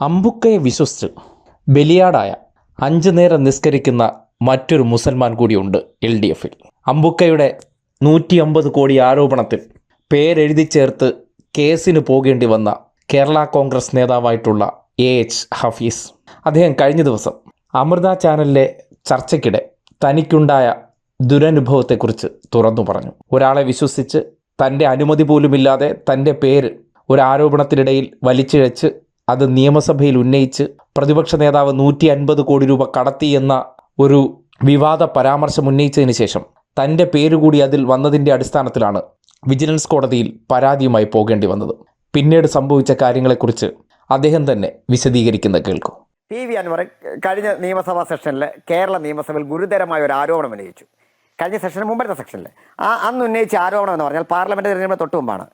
അമ്പുക്കയെ വിശ്വസിച്ച് ബലിയാടായ അഞ്ചു നേരം നിസ്കരിക്കുന്ന മറ്റൊരു മുസൽമാൻ കൂടിയുണ്ട് എൽ ഡി എഫിൽ. അമ്പുക്കയുടെ നൂറ്റി അമ്പത് കോടി ആരോപണത്തിൽ പേരെഴുതി ചേർത്ത് കേസിന് പോകേണ്ടി വന്ന കേരള കോൺഗ്രസ് നേതാവായിട്ടുള്ള എ എച്ച് ഹഫീസ്. അദ്ദേഹം കഴിഞ്ഞ ദിവസം അമൃത ചാനലിലെ ചർച്ചയ്ക്കിടെ തനിക്കുണ്ടായ ദുരനുഭവത്തെക്കുറിച്ച് തുറന്നു പറഞ്ഞു. ഒരാളെ വിശ്വസിച്ച് തന്റെ അനുമതി പോലുമില്ലാതെ തന്റെ പേര് ഒരു ആരോപണത്തിനിടയിൽ വലിച്ചിഴച്ച് അത് നിയമസഭയിൽ ഉന്നയിച്ച് പ്രതിപക്ഷ നേതാവ് നൂറ്റി അൻപത് കോടി രൂപ കടത്തി എന്ന ഒരു വിവാദ പരാമർശം ഉന്നയിച്ചതിന് ശേഷം തന്റെ പേരുകൂടി അതിൽ വന്നതിന്റെ അടിസ്ഥാനത്തിലാണ് വിജിലൻസ് കോടതിയിൽ പരാതിയുമായി പോകേണ്ടി വന്നത്. പിന്നീട് സംഭവിച്ച കാര്യങ്ങളെക്കുറിച്ച് അദ്ദേഹം തന്നെ വിശദീകരിക്കുന്നത് കേൾക്കും. പി വി അൻവർ കഴിഞ്ഞ നിയമസഭാ സെഷനിൽ കേരള നിയമസഭയിൽ ഗുരുതരമായ ഒരു ആരോപണം ഉന്നയിച്ചു. കഴിഞ്ഞ സെഷന് മുമ്പത്തെ സെഷനിൽ ആ അന്ന് ഉന്നയിച്ച ആരോപണം എന്ന് പറഞ്ഞാൽ പാർലമെന്റ് തിരഞ്ഞെടുപ്പ് തൊട്ട് മുമ്പാണ്.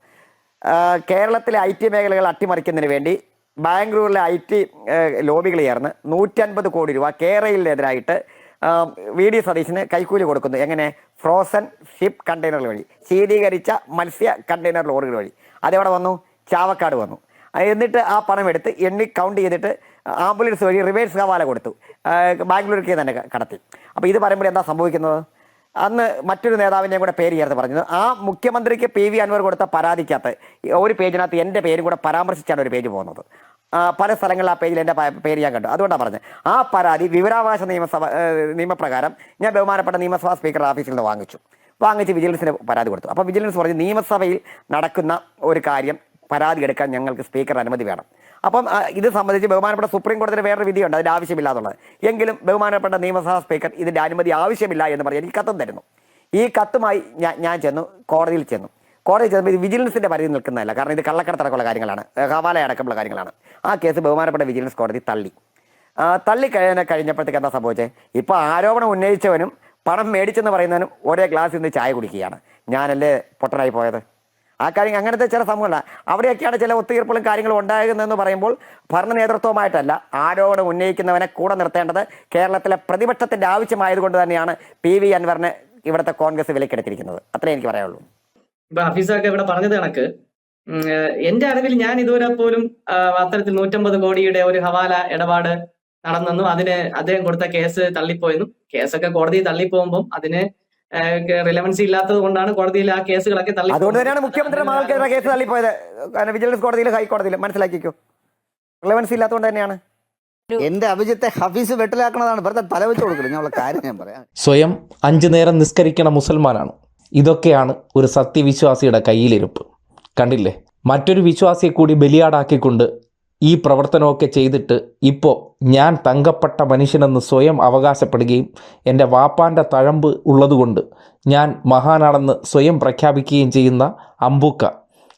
കേരളത്തിലെ ഐ ടി മേഖലകൾ അട്ടിമറിക്കുന്നതിന് വേണ്ടി ബാംഗ്ലൂരിലെ ഐ ടി ലോബികൾ ചേർന്ന് നൂറ്റൻപത് കോടി രൂപ കേരളയിലെതിരായിട്ട് വി ഡി സതീശന് കൈക്കൂലി കൊടുക്കുന്നു. എങ്ങനെ? ഫ്രോസൺ ഷിപ്പ് കണ്ടെയ്നറുകൾ വഴി. ശീതീകരിച്ച മത്സ്യ കണ്ടെയ്നർ ലോറികൾ വഴി. അതെവിടെ വന്നു? ചാവക്കാട് വന്നു. എന്നിട്ട് ആ പണം എടുത്ത് എണ്ണി കൗണ്ട് ചെയ്തിട്ട് ആംബുലൻസ് വഴി റിവേഴ്സ് ഹവാല കൊടുത്തു. ബാംഗ്ലൂരിലേക്ക് തന്നെ കടത്തി. അപ്പോൾ ഇത് പറയുമ്പോൾ എന്താ സംഭവിക്കുന്നത്? അന്ന് മറ്റൊരു നേതാവിന്റെയും കൂടെ പേര് ചേർത്ത് പറഞ്ഞത് ആ മുഖ്യമന്ത്രിക്ക് പി വി അൻവർ കൊടുത്ത പരാതിക്കകത്ത് ഒരു പേജിനകത്ത് എന്റെ പേരും കൂടെ പരാമർശിച്ചാണ് ഒരു പേജ് പോകുന്നത്. പല സ്ഥലങ്ങളിൽ ആ പേജിൽ എന്റെ പേര് ഞാൻ കണ്ടു. അതുകൊണ്ടാണ് പറഞ്ഞത്. ആ പരാതി വിവരാവകാശ നിയമസഭ നിയമപ്രകാരം ഞാൻ ബഹുമാനപ്പെട്ട നിയമസഭാ സ്പീക്കറുടെ ഓഫീസിൽ നിന്ന് വാങ്ങിച്ചു. വാങ്ങിച്ച് വിജിലൻസിന് പരാതി കൊടുത്തു. അപ്പോൾ വിജിലൻസ് പറഞ്ഞു നിയമസഭയിൽ നടക്കുന്ന ഒരു കാര്യം പരാതി എടുക്കാൻ ഞങ്ങൾക്ക് സ്പീക്കർ അനുമതി വേണം. അപ്പം ഇത് സംബന്ധിച്ച് ബഹുമാനപ്പെട്ട സുപ്രീം കോടതിയുടെ വേറൊരു വിധിയുണ്ട് അതിന്റെ ആവശ്യമില്ലാതുള്ളത് എങ്കിലും ബഹുമാനപ്പെട്ട നിയമസഭാ സ്പീക്കർ ഇതിന്റെ അനുമതി ആവശ്യമില്ല എന്ന് പറഞ്ഞ് എനിക്ക് കത്തും തരുന്നു. ഈ കത്തുമായി ഞാൻ ഞാൻ ചെന്നു കോടതിയിൽ ചെന്നു. കോടതി ചെന്നപ്പോൾ ഇത് വിജിലൻസിന്റെ പരിധി നിൽക്കുന്നതല്ല കാരണം ഇത് കള്ളക്കടത്തടക്കമുള്ള കാര്യങ്ങളാണ് ഹവാല അടക്കമുള്ള കാര്യങ്ങളാണ്. ആ കേസ് ബഹുമാനപ്പെട്ട വിജിലൻസ് കോടതി തള്ളി. തള്ളി കഴിഞ്ഞ കഴിഞ്ഞപ്പോഴത്തേക്ക് എന്താ സംഭവിച്ചത് ഇപ്പോൾ ആരോപണം ഉന്നയിച്ചവനും പണം മേടിച്ചെന്ന് പറയുന്നവനും ഒരേ ഗ്ലാസ്സിൽ നിന്ന് ചായ കുടിക്കുകയാണ്. ഞാനല്ലേ പൊട്ടനായി പോയത്? ആ കാര്യം അങ്ങനത്തെ ചില സംഭവങ്ങളാണ് അവിടെയൊക്കെയാണ് ചില ഒത്തുതീർപ്പുകളും കാര്യങ്ങളും ഉണ്ടാകുന്നതെന്ന് പറയുമ്പോൾ ഭരണ നേതൃത്വമായിട്ടല്ല ആരോപണം ഉന്നയിക്കുന്നവനെ കൂടെ നിർത്തേണ്ടത് കേരളത്തിലെ പ്രതിപക്ഷത്തിന്റെ ആവശ്യമായതുകൊണ്ട് തന്നെയാണ് പി വി അൻവറിനെ ഇവിടുത്തെ കോൺഗ്രസ് വിലക്കെടുത്തിരിക്കുന്നത്. അത്രേ എനിക്ക് പറയാനുള്ളൂ. ഇപ്പൊ ഇവിടെ പറഞ്ഞത് കണക്ക്. എന്റെ അറിവിൽ ഞാൻ ഇതുവരെ പോലും അത്തരത്തിൽ നൂറ്റമ്പത് കോടിയുടെ ഒരു ഹവാല ഇടപാട് നടന്നെന്നും അതിന് അദ്ദേഹം കൊടുത്ത കേസ് തള്ളിപ്പോയെന്നും കേസൊക്കെ കോടതി തള്ളിപ്പോകുമ്പോൾ അതിന് റിലവൻസി ഇല്ലാത്തത് കൊണ്ടാണ് കോടതിയിൽ ആ കേസുകളൊക്കെ തള്ളി അതുകൊണ്ട് തന്നെയാണ് മുഖ്യമന്ത്രിയുടെ മകൾക്കെതിരെ കേസ് തള്ളിപ്പോയത്. വിജിലൻസ് കോടതിയിൽ ഹൈക്കോടതിയിൽ മനസ്സിലാക്കിക്കോ. റിലവൻസ് ഇല്ലാത്തതുകൊണ്ട് തന്നെയാണ്. എന്റെ അഭിജിത്തെ ഹഫീസ് വെട്ടിലാക്കണതാണ് വെറുതെ തല വെച്ച് കൊടുക്കില്ല ഞാനുള്ള കാര്യം ഞാൻ പറയാം. സ്വയം അഞ്ചു നേരം നിസ്കരിക്കണ മുസൽമാനാണ്. ഇതൊക്കെയാണ് ഒരു സത്യവിശ്വാസിയുടെ കയ്യിലിരുപ്പ്. കണ്ടില്ലേ? മറ്റൊരു വിശ്വാസിയെ കൂടി ബലിയാടാക്കിക്കൊണ്ട് ഈ പ്രവർത്തനമൊക്കെ ചെയ്തിട്ട് ഇപ്പോൾ ഞാൻ തങ്കപ്പെട്ട മനുഷ്യനെന്ന് സ്വയം അവകാശപ്പെടുകയും എന്റെ വാപ്പാന്റെ തഴമ്പ് ഉള്ളതുകൊണ്ട് ഞാൻ മഹാനാണെന്ന് സ്വയം പ്രഖ്യാപിക്കുകയും ചെയ്യുന്ന അമ്പൂക്ക.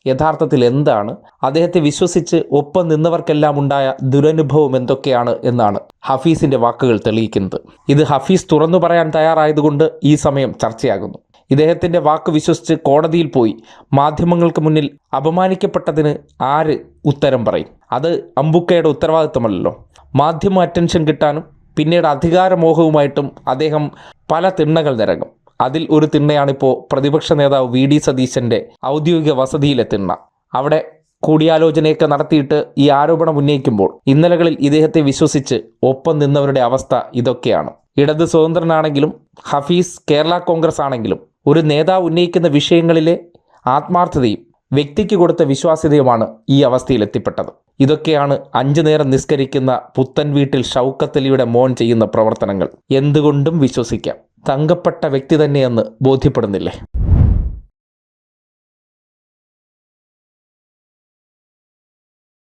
യഥാർത്ഥത്തിൽ എന്താണ്? അദ്ദേഹത്തെ വിശ്വസിച്ച് ഒപ്പം നിന്നവർക്കെല്ലാം ഉണ്ടായ ദുരനുഭവം എന്തൊക്കെയാണ് എന്നാണ് ഹഫീസിന്റെ വാക്കുകൾ തെളിയിക്കുന്നത്. ഇത് ഹഫീസ് തുറന്നു പറയാൻ തയ്യാറായതുകൊണ്ട് ഈ സമയം ചർച്ചയാകുന്നു. ഇദ്ദേഹത്തിന്റെ വാക്ക് വിശ്വസിച്ച് കോടതിയിൽ പോയി. മാധ്യമങ്ങൾക്ക് മുന്നിൽ അപമാനിക്കപ്പെട്ടതിന് ആര് ഉത്തരം പറയും? അത് അമ്പുക്കയുടെ ഉത്തരവാദിത്തമല്ലല്ലോ. മാധ്യമ അറ്റൻഷൻ കിട്ടാനും പിന്നീട് അധികാരമോഹവുമായിട്ടും അദ്ദേഹം പല തിണ്ണകൾ നിരങ്ങും അതിൽ ഒരു തിണ്ണയാണിപ്പോൾ പ്രതിപക്ഷ നേതാവ് വി ഡി സതീശന്റെ ഔദ്യോഗിക വസതിയിലെ തിണ്ണ. അവിടെ കൂടിയാലോചനയൊക്കെ നടത്തിയിട്ട് ഈ ആരോപണം ഉന്നയിക്കുമ്പോൾ ഇന്നലകളിൽ ഇദ്ദേഹത്തെ വിശ്വസിച്ച് ഒപ്പം നിന്നവരുടെ അവസ്ഥ ഇതൊക്കെയാണ്. ഇടത് സ്വതന്ത്രനാണെങ്കിലും ഹഫീസ് കേരള കോൺഗ്രസ് ആണെങ്കിലും ഒരു നേതാവ് ഉന്നയിക്കുന്ന വിഷയങ്ങളിലെ ആത്മാർത്ഥതയും വ്യക്തിക്ക് കൊടുത്ത വിശ്വാസ്യതയുമാണ് ഈ അവസ്ഥയിൽ എത്തിപ്പെട്ടത്. ഇതൊക്കെയാണ് അഞ്ചു നേരം നിസ്കരിക്കുന്ന പുത്തൻ വീട്ടിൽ ഷൗക്കത്തലിയുടെ മോൻ ചെയ്യുന്ന പ്രവർത്തനങ്ങൾ. എന്തുകൊണ്ടും വിശ്വസിക്കാം. തങ്കപ്പെട്ട വ്യക്തി തന്നെയെന്ന് ബോധ്യപ്പെടുന്നില്ലേ?